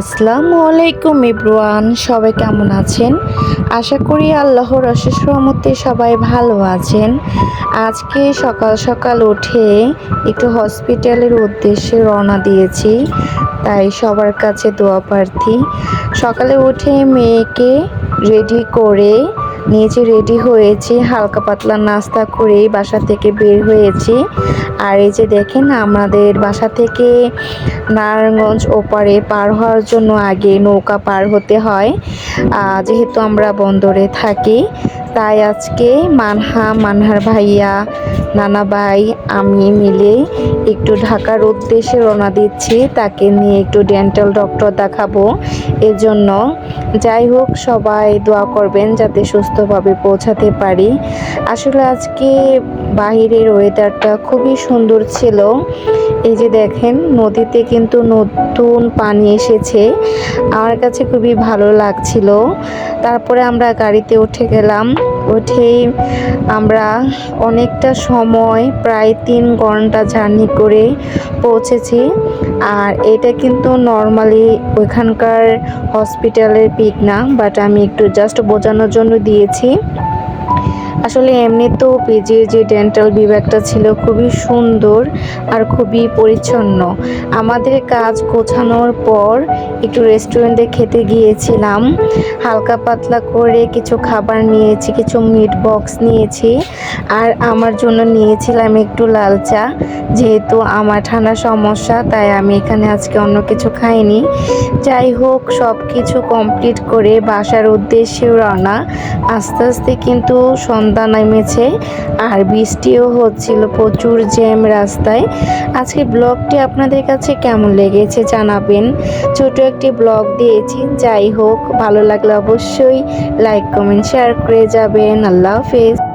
আসসালামু আলাইকুম ইব্রুয়ান, সবাই কেমন আছেন? আশা করি আল্লাহর অশেষ রহমতে সবাই ভালো আছেন। আজকে সকাল সকাল উঠে একটু হসপিটালের উদ্দেশ্যে রওনা দিয়েছি, তাই সবার কাছে দোয়া প্রার্থী। সকালে উঠে মেয়েকে রেডি করে নিচে রেডি হয়েছি, হালকা পাতলা নাস্তা করেই বাসা থেকে বের হয়েছি। আর এই যে দেখেন, আমাদের বাসা থেকে নারায়ণগঞ্জ ওপারে পার হওয়ার জন্য আগে নৌকা পার হতে হয়। যেহেতু আমরা বন্দরে থাকি, তাই আজকে মানহা, মানহার ভাইয়া নানা ভাই আমি মিলে একটু ঢাকার উদ্দেশ্যে রওনা দিচ্ছি। তাকে নিয়ে একটু ডেন্টাল ডক্টর দেখাবো। এজন্য যাই হোক সবাই দোয়া করবেন যাতে সুস্থভাবে পৌঁছাতে পারি। আসলে আজকে বাহিরের ওয়েদারটা খুবই সুন্দর ছিল। এই যে দেখেন, নদীতে কিন্তু নতুন পানি এসেছে। আমার কাছে খুবই ভালো লাগছিল। তারপরে আমরা গাড়িতে উঠে গেলাম। উঠেই আমরা অনেকটা সময়, প্রায় তিন ঘণ্টা জার্নি করে পৌঁছেছি। আর এটা কিন্তু নর্মালি ওইখানকার হসপিটালের পিক না বাট আমি একটু জাস্ট বোঝানোর জন্য দিয়েছি। আসলে এমনি তো পিজির যে ডেন্টাল বিভাগটা ছিল খুবই সুন্দর আর খুবই পরিচ্ছন্ন। আমাদের কাজ গোছানোর পর একটু রেস্টুরেন্টে খেতে গিয়েছিলাম। হালকা পাতলা করে কিছু খাবার নিয়েছি, কিছু মিট বক্স নিয়েছি আর আমার জন্য নিয়েছিলাম একটু লাল চা। যেহেতু আমার ঠান্ডা সমস্যা, তাই আমি এখানে আজকে অন্য কিছু খাইনি। যাই হোক সব কিছু কমপ্লিট করে বাসার উদ্দেশ্যে রওনা। আস্তে আস্তে কিন্তু সন্ধ্যা নেমেছে আর বৃষ্টিও হচ্ছিল প্রচুর জ্যাম রাস্তায়। আজকে ব্লগটি আপনাদের কাছে কেমন লেগেছে জানাবেন। ছোট একটি ব্লগ দিয়েছি, যাই হোক, ভালো লাগলে অবশ্যই লাইক কমেন্ট শেয়ার করে যাবেন। আল্লাহ হাফেজ।